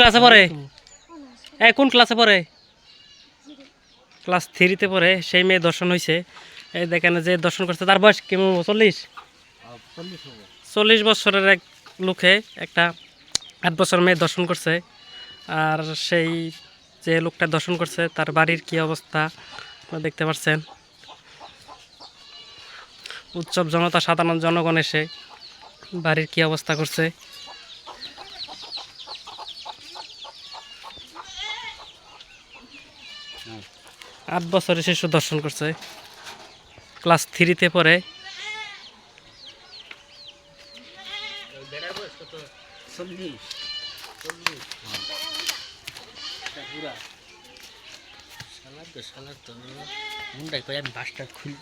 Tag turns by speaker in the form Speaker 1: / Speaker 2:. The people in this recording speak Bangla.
Speaker 1: ক্লাসে পড়ে? এই কোন ক্লাসে পড়ে? ক্লাস থ্রিতে পড়ে, সেই মেয়ে দর্শন হয়েছে এই দেখেন যে দর্শন করছে, তার বয়স কেমন চল্লিশ? চল্লিশ বছরের এক লোকে, একটা আট বছর মেয়ে দর্শন করছে। আর সেই যে লোকটা দর্শন করছে, তার বাড়ির কি অবস্থা দেখতে পাচ্ছেন। উৎসব জনতা, সাধারণ জনগণ এসে বাড়ির কি অবস্থা করছে। আট বছরের শিশু দর্শন করছে। ক্লাস থ্রিতে পড়ে।
Speaker 2: আমি বাসটা কোন